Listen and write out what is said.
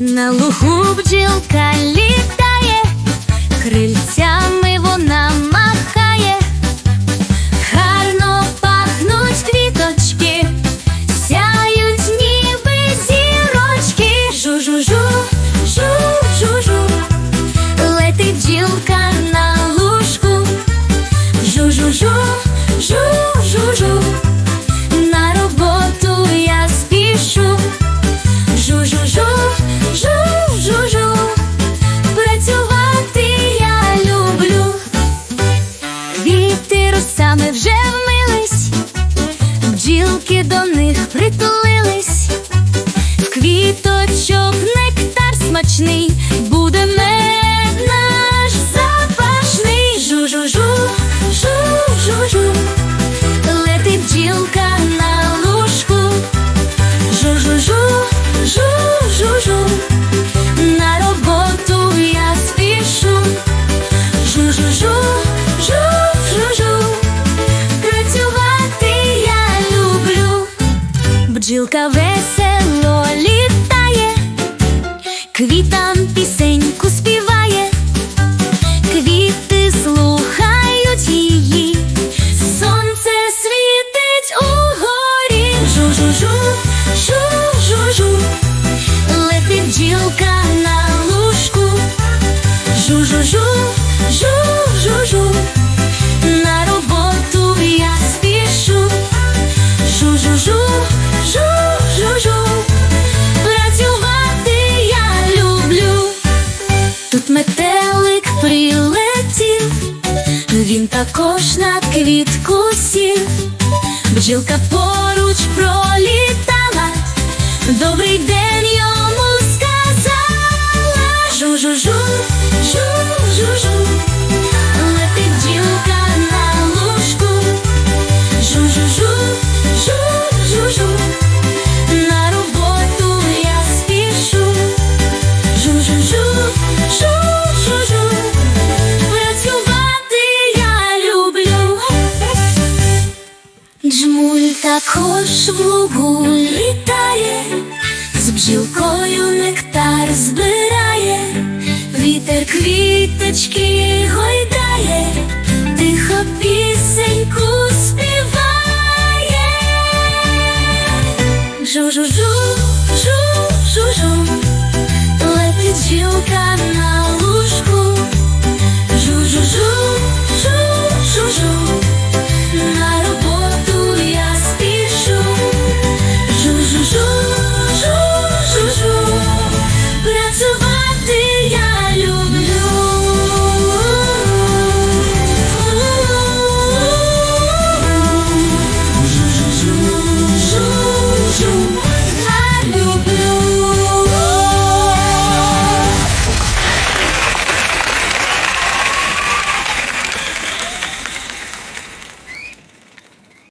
На лугу бджілка літає, крильцями бджілки до них притулились, в квіточок нектар смачний, весело літає, квітам пісеньку співає, Тут метелик прилетів, він також на квітку сів. Бджілка поруч пролітала, добрий день йому сказала. Жу-жу-жу, жу-жу-жу, також в лугу літає, з бджілкою нектар збирає, вітер квіточки гойдає,